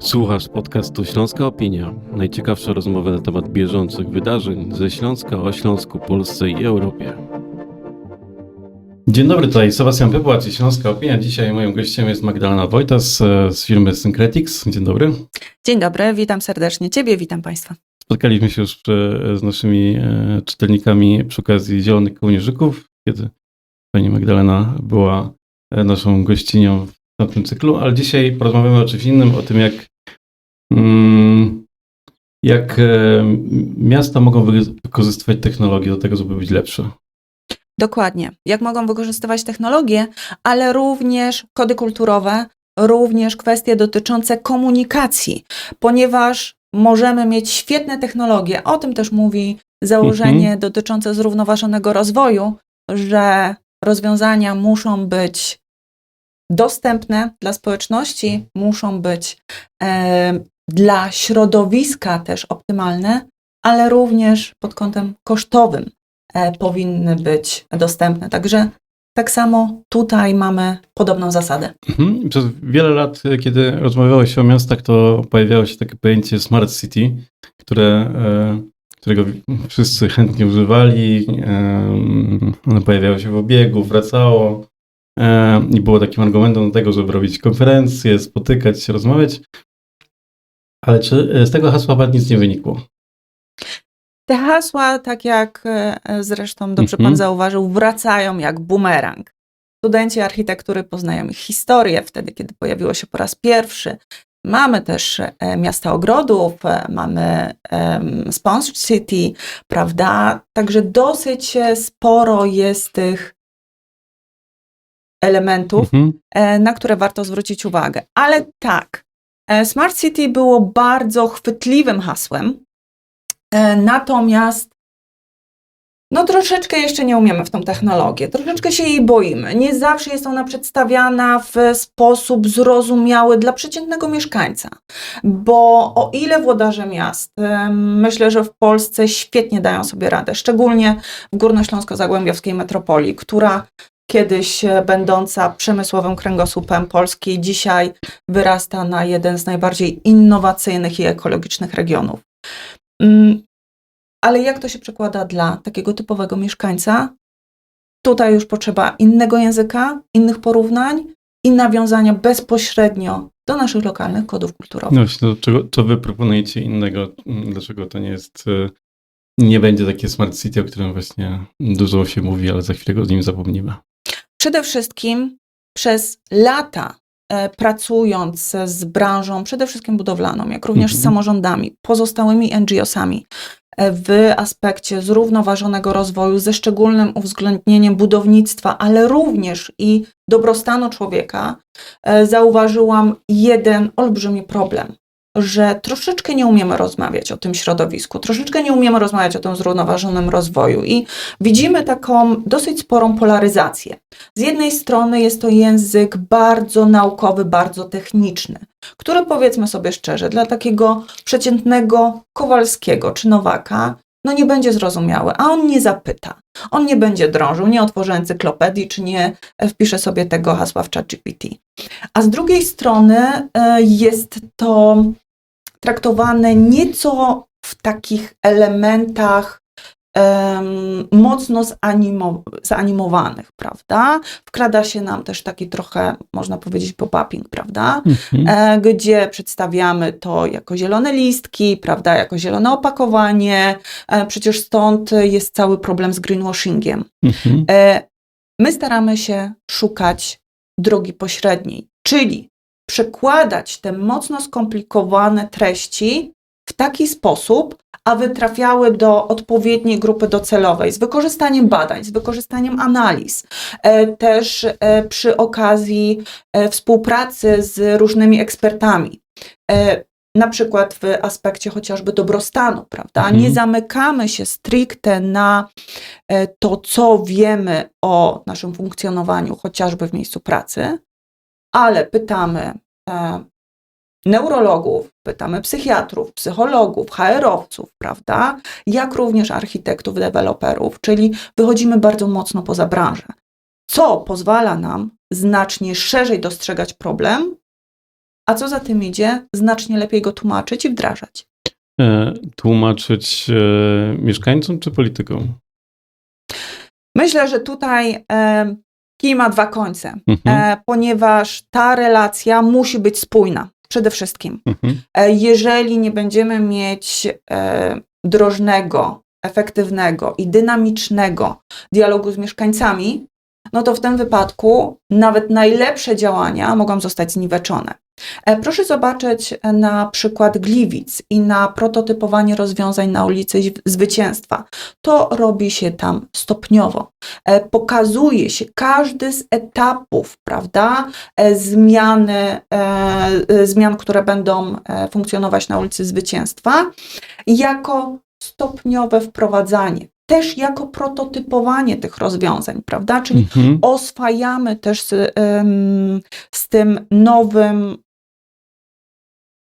Słuchasz podcastu Śląska Opinia. Najciekawsze rozmowy na temat bieżących wydarzeń ze Śląska o Śląsku, Polsce i Europie. Dzień dobry, tutaj Sebastian Pypłacz i Śląska Opinia. Dzisiaj moim gościem jest Magdalena Wojtas e, z firmy Syncretics. Dzień dobry. Dzień dobry, witam serdecznie Ciebie, witam Państwa. Spotkaliśmy się już e, z naszymi e, czytelnikami przy okazji Zielonych Kołnierzyków, kiedy pani Magdalena była naszą gościnią w tamtym cyklu, ale dzisiaj porozmawiamy o czymś innym, o tym jak, jak e, miasta mogą wy- wykorzystywać technologię do tego, żeby być lepsze. Dokładnie. Jak mogą wykorzystywać technologie, ale również kody kulturowe, również kwestie dotyczące komunikacji, ponieważ możemy mieć świetne technologie. O tym też mówi założenie dotyczące zrównoważonego rozwoju, że rozwiązania muszą być dostępne dla społeczności, muszą być e, dla środowiska też optymalne, ale również pod kątem kosztowym e, powinny być dostępne. Także tak samo tutaj mamy podobną zasadę. Mhm. Przez wiele lat, e, kiedy rozmawiałeś o miastach, to pojawiało się takie pojęcie Smart City, które, e, którego wszyscy chętnie używali. Ono pojawiało się w obiegu, wracało i było takim argumentem do tego, żeby robić konferencje, spotykać się, rozmawiać. Ale czy e, z tego hasła wad nic nie wynikło? Te hasła, tak jak e, zresztą dobrze Mhm. Pan zauważył, wracają jak bumerang. Studenci architektury poznają ich historię wtedy, kiedy pojawiło się po raz pierwszy. Mamy też e, miasta ogrodów, e, mamy um, Sponsored City, prawda? Także dosyć e, sporo jest tych elementów, Mhm. e, na które warto zwrócić uwagę. Ale tak, e, Smart City było bardzo chwytliwym hasłem, e, natomiast no troszeczkę jeszcze nie umiemy w tą technologię, troszeczkę się jej boimy. Nie zawsze jest ona przedstawiana w sposób zrozumiały dla przeciętnego mieszkańca, bo o ile włodarze miast, e, myślę, że w Polsce świetnie dają sobie radę, szczególnie w Górnośląsko-Zagłębiowskiej metropolii, która kiedyś e, będąca przemysłowym kręgosłupem Polski, dzisiaj wyrasta na jeden z najbardziej innowacyjnych i ekologicznych regionów. Mm, Ale jak to się przekłada dla takiego typowego mieszkańca? Tutaj już potrzeba innego języka, innych porównań i nawiązania bezpośrednio do naszych lokalnych kodów kulturowych. No właśnie, to, co wy proponujecie innego? Mm, Dlaczego to nie jest, e, nie będzie takie Smart City, o którym właśnie dużo się mówi, ale za chwilę o nim zapomnimy. Przede wszystkim przez lata e, pracując z branżą, przede wszystkim budowlaną, jak również z Mhm. samorządami, pozostałymi NGO-sami, e, w aspekcie zrównoważonego rozwoju ze szczególnym uwzględnieniem budownictwa, ale również i dobrostanu człowieka, e, zauważyłam jeden olbrzymi problem. Że troszeczkę nie umiemy rozmawiać o tym środowisku, troszeczkę nie umiemy rozmawiać o tym zrównoważonym rozwoju i widzimy taką dosyć sporą polaryzację. Z jednej strony jest to język bardzo naukowy, bardzo techniczny, który powiedzmy sobie szczerze, dla takiego przeciętnego Kowalskiego czy Nowaka, no nie będzie zrozumiały, a on nie zapyta. On nie będzie drążył, nie otworzy encyklopedii, czy nie wpisze sobie tego hasła w ChatGPT. A z drugiej strony e, jest to traktowane nieco w takich elementach em, mocno zanimo, zaanimowanych, prawda? Wkrada się nam też taki trochę, można powiedzieć, pop-upping, prawda? Mhm. E, gdzie przedstawiamy to jako zielone listki, prawda, jako zielone opakowanie. E, przecież stąd jest cały problem z greenwashingiem. Mhm. E, my staramy się szukać drogi pośredniej, czyli przekładać te mocno skomplikowane treści w taki sposób, aby trafiały do odpowiedniej grupy docelowej, z wykorzystaniem badań, z wykorzystaniem analiz, e, też e, przy okazji e, współpracy z różnymi ekspertami. Na przykład w aspekcie chociażby dobrostanu, prawda? Mhm. Nie zamykamy się stricte na to, co wiemy o naszym funkcjonowaniu, chociażby w miejscu pracy, ale pytamy neurologów, pytamy psychiatrów, psychologów, HR-owców, prawda? Jak również architektów, deweloperów, czyli wychodzimy bardzo mocno poza branżę, co pozwala nam znacznie szerzej dostrzegać problem, a co za tym idzie, znacznie lepiej go tłumaczyć i wdrażać. E, tłumaczyć e, mieszkańcom czy politykom? Myślę, że tutaj e, kij ma dwa końce, Mhm. e, ponieważ ta relacja musi być spójna przede wszystkim. Mhm. E, Jeżeli nie będziemy mieć e, drożnego, efektywnego i dynamicznego dialogu z mieszkańcami, no to w tym wypadku nawet najlepsze działania mogą zostać zniweczone. E, Proszę zobaczyć e, na przykład Gliwic i na prototypowanie rozwiązań na ulicy Zw- Zwycięstwa. To robi się tam stopniowo. E, Pokazuje się każdy z etapów, prawda, zmiany, zmian, które będą funkcjonować na ulicy Zwycięstwa, jako stopniowe wprowadzanie, też jako prototypowanie tych rozwiązań, prawda? Czyli Mhm. oswajamy też z, z tym nowym,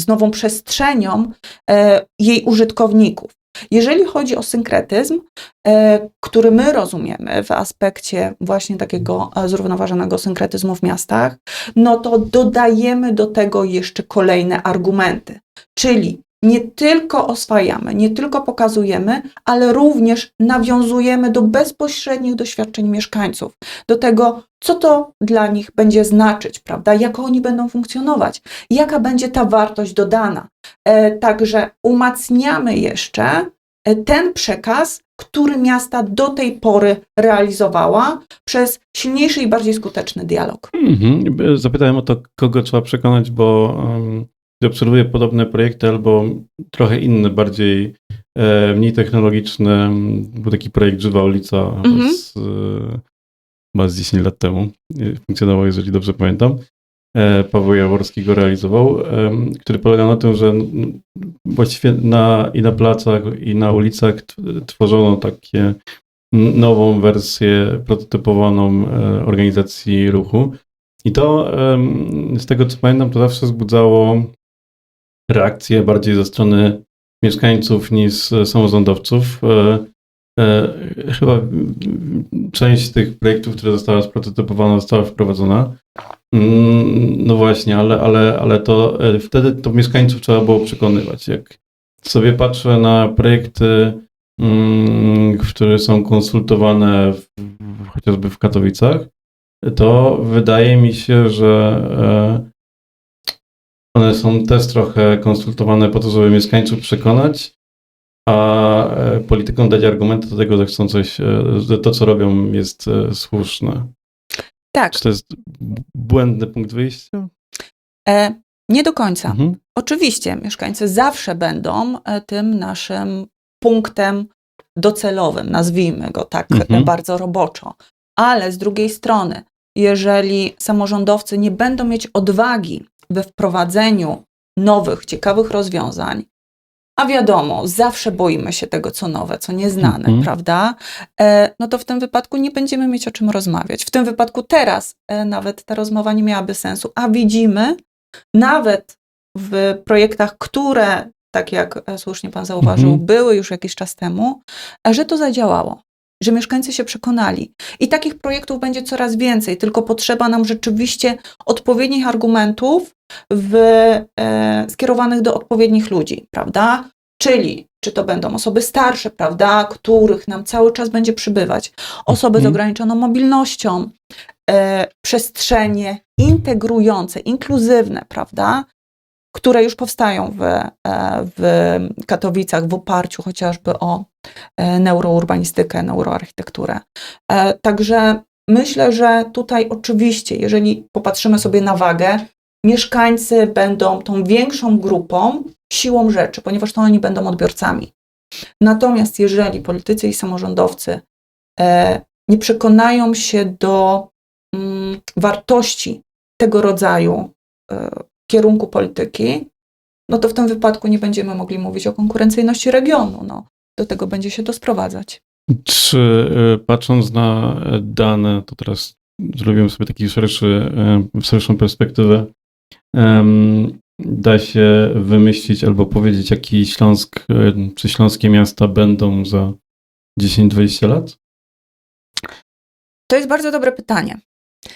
z nową przestrzenią e, jej użytkowników. Jeżeli chodzi o synkretyzm, e, który my rozumiemy w aspekcie właśnie takiego e, zrównoważonego synkretyzmu w miastach, no to dodajemy do tego jeszcze kolejne argumenty. Czyli nie tylko oswajamy, nie tylko pokazujemy, ale również nawiązujemy do bezpośrednich doświadczeń mieszkańców, do tego, co to dla nich będzie znaczyć, prawda? Jak oni będą funkcjonować, jaka będzie ta wartość dodana. E, także umacniamy jeszcze e, ten przekaz, który miasta do tej pory realizowała przez silniejszy i bardziej skuteczny dialog. Mhm. Zapytałem o to, kogo trzeba przekonać, bo um, gdy obserwuję podobne projekty albo trochę inne, bardziej e, mniej technologiczne. Był taki projekt Żywa ulica Mhm. z, e, chyba z 10 lat temu. e, Funkcjonował, jeżeli dobrze pamiętam. Paweł Jaworski go realizował, który polega na tym, że właściwie na, i na placach, i na ulicach tworzono takie nową wersję prototypowaną organizacji ruchu. I to z tego co pamiętam, to zawsze wzbudzało reakcje bardziej ze strony mieszkańców niż samorządowców. E, e, Chyba część tych projektów, które została sprototypowana, została wprowadzona. Mm, No właśnie, ale, ale, ale to e, wtedy to mieszkańców trzeba było przekonywać. Jak sobie patrzę na projekty, mm, które są konsultowane w, chociażby w Katowicach, to wydaje mi się, że one są też trochę konsultowane po to, żeby mieszkańców przekonać, a e, politykom dać argumenty do tego, że chcą coś, e, że to co robią jest e, słuszne. Tak, Czy to jest błędny punkt wyjścia? e, nie do końca. Mhm. Oczywiście, mieszkańcy zawsze będą tym naszym punktem docelowym, nazwijmy go tak Mhm. bardzo roboczo. Ale z drugiej strony, jeżeli samorządowcy nie będą mieć odwagi we wprowadzeniu nowych, ciekawych rozwiązań, a wiadomo, zawsze boimy się tego, co nowe, co nieznane, Mhm. prawda? E, no to w tym wypadku nie będziemy mieć o czym rozmawiać. W tym wypadku teraz e, nawet ta rozmowa nie miałaby sensu, a widzimy nawet w projektach, które, tak jak e, słusznie Pan zauważył, Mhm. były już jakiś czas temu, e, że to zadziałało, że mieszkańcy się przekonali. I takich projektów będzie coraz więcej, tylko potrzeba nam rzeczywiście odpowiednich argumentów w, e, skierowanych do odpowiednich ludzi, prawda? Czyli czy to będą osoby starsze, prawda, których nam cały czas będzie przybywać, osoby z Mhm. ograniczoną mobilnością, e, przestrzenie integrujące, inkluzywne, prawda, które już powstają w, e, w Katowicach w oparciu chociażby o e, neurourbanistykę, neuroarchitekturę. E, Także myślę, że tutaj oczywiście, jeżeli popatrzymy sobie na wagę, mieszkańcy będą tą większą grupą siłą rzeczy, ponieważ to oni będą odbiorcami. Natomiast jeżeli politycy i samorządowcy nie przekonają się do mm, wartości tego rodzaju kierunku polityki, no to w tym wypadku nie będziemy mogli mówić o konkurencyjności regionu. No, do tego będzie się to sprowadzać. Czy e, patrząc na e, dane, to teraz zrobiłem sobie taki szerszy, e, szerszą perspektywę, da się wymyślić albo powiedzieć, jaki Śląsk, e, czy śląskie miasta będą za 10-20 lat? To jest bardzo dobre pytanie.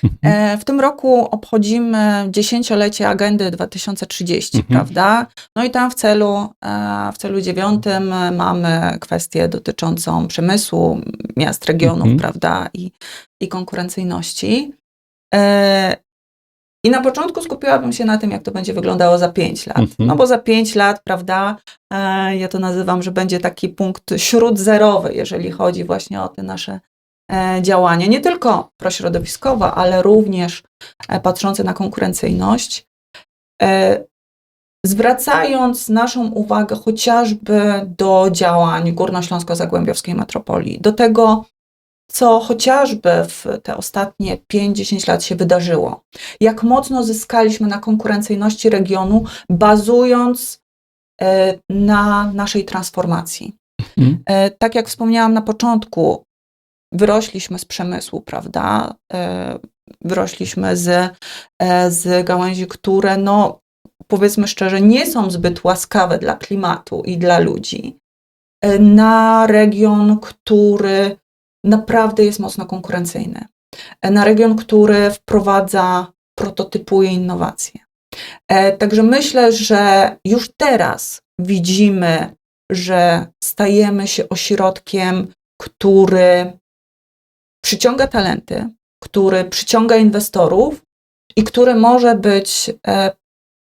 Mhm. E, W tym roku obchodzimy dziesięciolecie agendy 2030, Mhm. prawda? No i tam w celu, e, w celu dziewiątym mamy kwestię dotyczącą przemysłu, miast, regionów, Mhm. prawda? I, i konkurencyjności. E, I na początku skupiłabym się na tym, jak to będzie wyglądało za pięć lat. Mhm. No bo za pięć lat, prawda, ja to nazywam, że będzie taki punkt śródzerowy, jeżeli chodzi właśnie o te nasze działania, nie tylko prośrodowiskowe, ale również e, patrzące na konkurencyjność, e, zwracając naszą uwagę chociażby do działań Górnośląsko-Zagłębiowskiej Metropolii, do tego, co chociażby w te ostatnie 5-10 lat się wydarzyło. Jak mocno zyskaliśmy na konkurencyjności regionu, bazując e, na naszej transformacji. Mhm. E, Tak jak wspomniałam na początku, wyrośliśmy z przemysłu, prawda? E, Wyrośliśmy z, e, z gałęzi, które, no, powiedzmy szczerze, nie są zbyt łaskawe dla klimatu i dla ludzi, e, na region, który naprawdę jest mocno konkurencyjny, na region, który wprowadza, prototypuje innowacje. Także myślę, że już teraz widzimy, że stajemy się ośrodkiem, który przyciąga talenty, który przyciąga inwestorów i który może być e,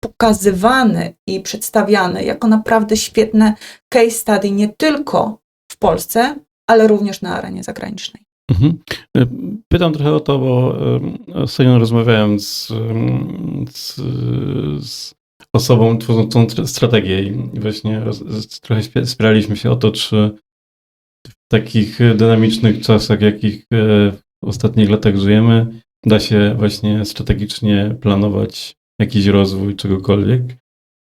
pokazywany i przedstawiany jako naprawdę świetne case study nie tylko w Polsce, ale również na arenie zagranicznej. Mhm. Y, Pytam trochę o to, bo y, ostatnio rozmawiałem z, z, z osobą tworzącą tr- strategię i właśnie roz, trochę spieraliśmy się o to, czy takich dynamicznych czasach, jakich y, w ostatnich latach żyjemy, da się właśnie strategicznie planować jakiś rozwój czegokolwiek.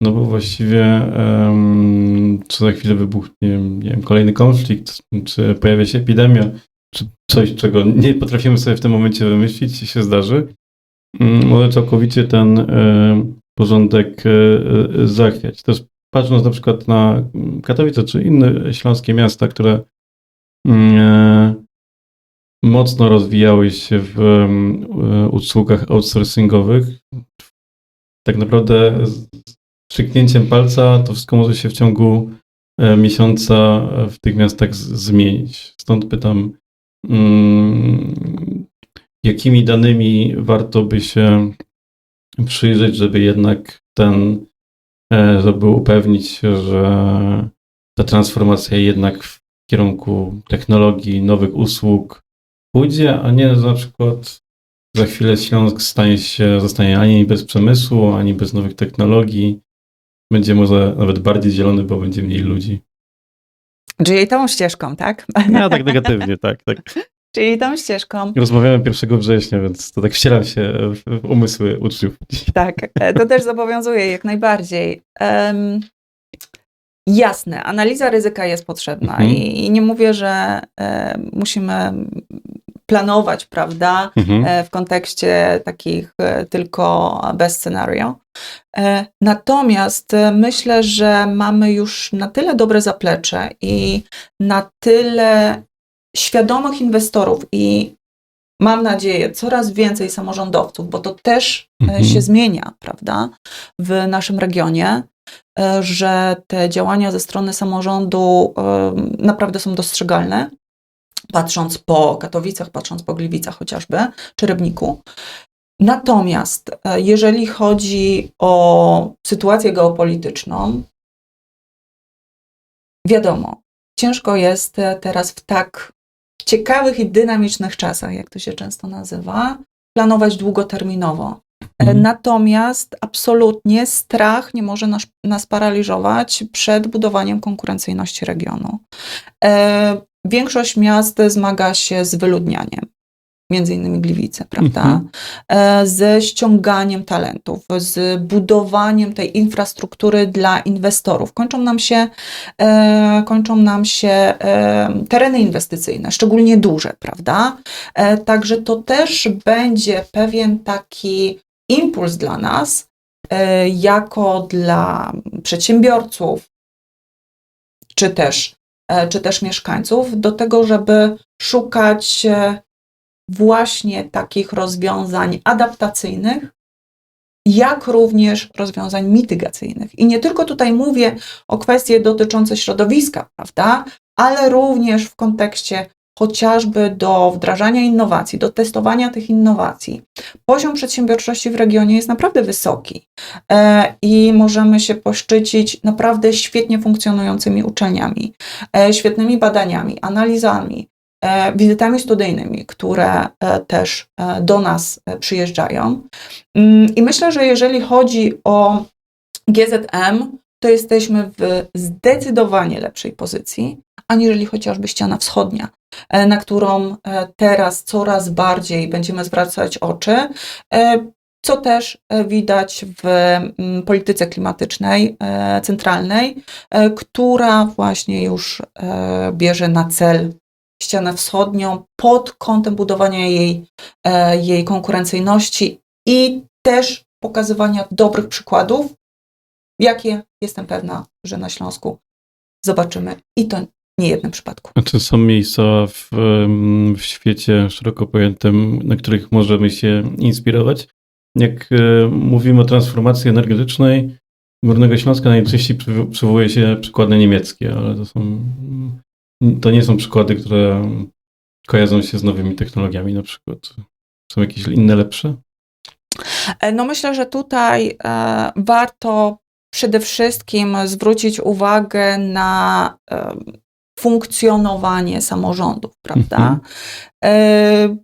No bo właściwie em, czy za chwilę wybuchnie nie wiem, kolejny konflikt, czy pojawia się epidemia, czy coś, czego nie potrafimy sobie w tym momencie wymyślić się zdarzy, mm, może całkowicie ten e, porządek e, e, zachwiać. Też patrząc na przykład na Katowice czy inne śląskie miasta, które e, mocno rozwijały się w e, usługach outsourcingowych, tak naprawdę z przyknięciem palca to wszystko może się w ciągu e, miesiąca e, w tych miastach zmienić. Stąd pytam, mm, jakimi danymi warto by się przyjrzeć, żeby jednak ten, e, żeby upewnić się, że ta transformacja jednak kierunku technologii, nowych usług pójdzie, a nie na przykład za chwilę Śląsk stanie się, zostanie ani bez przemysłu, ani bez nowych technologii. Będzie może nawet bardziej zielony, bo będzie mniej ludzi. Czyli tą ścieżką, tak? Ja tak negatywnie, tak, tak. Czyli tą ścieżką. Rozmawiałem 1 września, więc to tak wcielam się w, umysły uczniów. Tak, to też zobowiązuje jak najbardziej. Em, jasne, analiza ryzyka jest potrzebna Mhm. i, nie mówię, że e, musimy planować, prawda, Mhm. e, w kontekście takich e, tylko bez scenario. E, Natomiast e, myślę, że mamy już na tyle dobre zaplecze i na tyle świadomych inwestorów i mam nadzieję coraz więcej samorządowców, bo to też e, Mhm. się zmienia, prawda, w naszym regionie, że te działania ze strony samorządu e, naprawdę są dostrzegalne patrząc po Katowicach, patrząc po Gliwicach chociażby, czy Rybniku. Natomiast e, jeżeli chodzi o sytuację geopolityczną, wiadomo, ciężko jest e, teraz w tak ciekawych i dynamicznych czasach, jak to się często nazywa, planować długoterminowo. E, Mhm. Natomiast absolutnie strach nie może nas, nas paraliżować przed budowaniem konkurencyjności regionu. E, Większość miast zmaga się z wyludnianiem, między innymi Gliwice, prawda? Mhm. E, Ze ściąganiem talentów, z budowaniem tej infrastruktury dla inwestorów. Kończą nam się, e, kończą nam się e, tereny inwestycyjne, szczególnie duże, prawda? E, Także to też będzie pewien taki impuls dla nas, e, jako dla przedsiębiorców, czy też, e, czy też mieszkańców, do tego, żeby szukać e, właśnie takich rozwiązań adaptacyjnych, jak również rozwiązań mitygacyjnych. I nie tylko tutaj mówię o kwestie dotyczące środowiska, prawda, ale również w kontekście chociażby do wdrażania innowacji, do testowania tych innowacji. Poziom przedsiębiorczości w regionie jest naprawdę wysoki e, i możemy się poszczycić naprawdę świetnie funkcjonującymi uczelniami, e, świetnymi badaniami, analizami, e, wizytami studyjnymi, które też do nas przyjeżdżają. Mm, I myślę, że jeżeli chodzi o GZM, to jesteśmy w zdecydowanie lepszej pozycji, aniżeli chociażby ściana wschodnia, na którą e, teraz coraz bardziej będziemy zwracać oczy, e, co też e, widać w mm, polityce klimatycznej e, centralnej, e, która właśnie już e, bierze na cel ścianę wschodnią pod kątem budowania jej, e, jej konkurencyjności i też pokazywania dobrych przykładów, jakie jestem pewna, że na Śląsku zobaczymy. I to nie jednym przypadku. A czy są miejsca w, w świecie szeroko pojętym, na których możemy się inspirować? Jak e, mówimy o transformacji energetycznej Górnego Śląska, najczęściej przywo- przywołuje się przykłady niemieckie, ale to są to nie są przykłady, które kojarzą się z nowymi technologiami na przykład. Są jakieś inne lepsze? E, No myślę, że tutaj e, warto przede wszystkim zwrócić uwagę na e, funkcjonowanie samorządów, prawda? Mhm. E,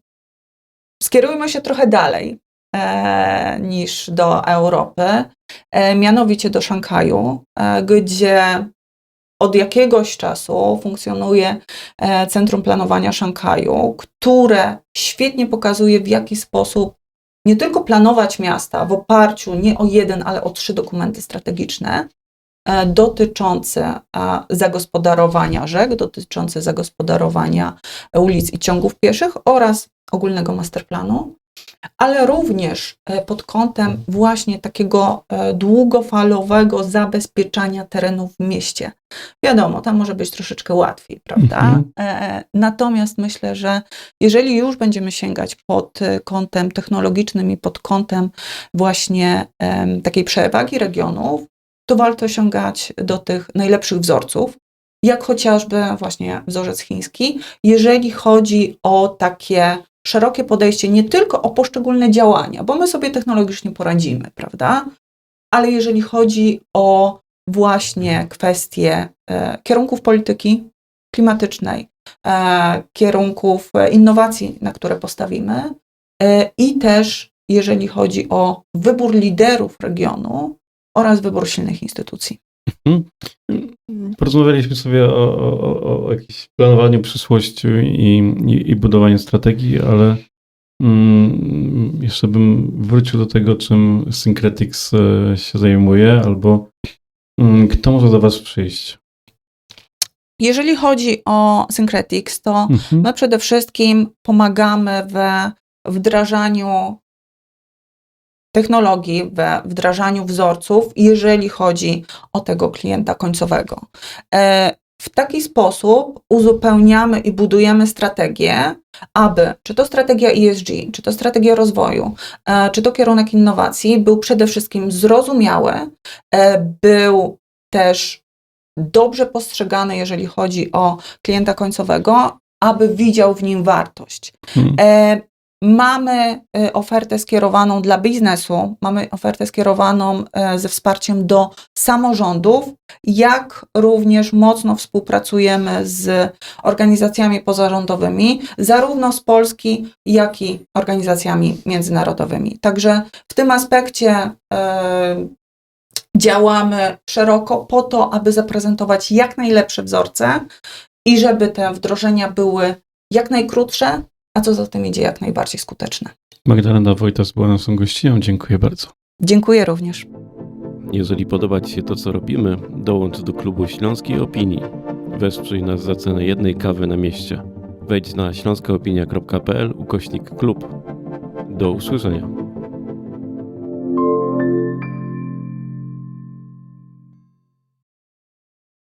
skierujmy się trochę dalej e, niż do Europy, e, mianowicie do Szanghaju, gdzie od jakiegoś czasu funkcjonuje Centrum Planowania Szanghaju, które świetnie pokazuje, w jaki sposób nie tylko planować miasta w oparciu nie o jeden, ale o trzy dokumenty strategiczne dotyczące e, zagospodarowania rzek, dotyczące zagospodarowania ulic i ciągów pieszych oraz ogólnego masterplanu, ale również e, pod kątem właśnie takiego e, długofalowego zabezpieczania terenów w mieście. Wiadomo, tam może być troszeczkę łatwiej, prawda? Mhm. E, Natomiast myślę, że jeżeli już będziemy sięgać pod e, kątem technologicznym i pod kątem właśnie takiej przewagi regionów, to warto sięgać do tych najlepszych wzorców, jak chociażby właśnie wzorzec chiński, jeżeli chodzi o takie szerokie podejście nie tylko o poszczególne działania, bo my sobie technologicznie poradzimy, prawda? Ale jeżeli chodzi o właśnie kwestie e, kierunków polityki klimatycznej, e, kierunków e, innowacji, na które postawimy, e, i też jeżeli chodzi o wybór liderów regionu oraz wybór silnych instytucji. Porozmawialiśmy sobie o, o, o, jakimś planowaniu przyszłości i, i, i budowaniu strategii, ale mm, jeszcze bym wrócił do tego, czym Syncretics e, się zajmuje, albo mm, kto może do Was przyjść. Jeżeli chodzi o Syncretics, to Mhm. My przede wszystkim pomagamy we wdrażaniu technologii, we wdrażaniu wzorców, jeżeli chodzi o tego klienta końcowego. E, W taki sposób uzupełniamy i budujemy strategię, aby czy to strategia ESG, czy to strategia rozwoju, e, czy to kierunek innowacji był przede wszystkim zrozumiały, e, był też dobrze postrzegany, jeżeli chodzi o klienta końcowego, aby widział w nim wartość. Mhm. Mamy e, ofertę skierowaną dla biznesu, mamy ofertę skierowaną e, ze wsparciem do samorządów, jak również mocno współpracujemy z organizacjami pozarządowymi, zarówno z Polski, jak i organizacjami międzynarodowymi. Także w tym aspekcie e, działamy szeroko po to, aby zaprezentować jak najlepsze wzorce i żeby te wdrożenia były jak najkrótsze, a co za tym idzie, jak najbardziej skuteczne. Magdalena Wojtas była naszą gościnią. Dziękuję bardzo. Dziękuję również. Jeżeli podoba Ci się to, co robimy, dołącz do klubu Śląskiej Opinii. Wesprzyj nas za cenę jednej kawy na mieście. Wejdź na śląskaopinia.pl ukośnik klub. Do usłyszenia.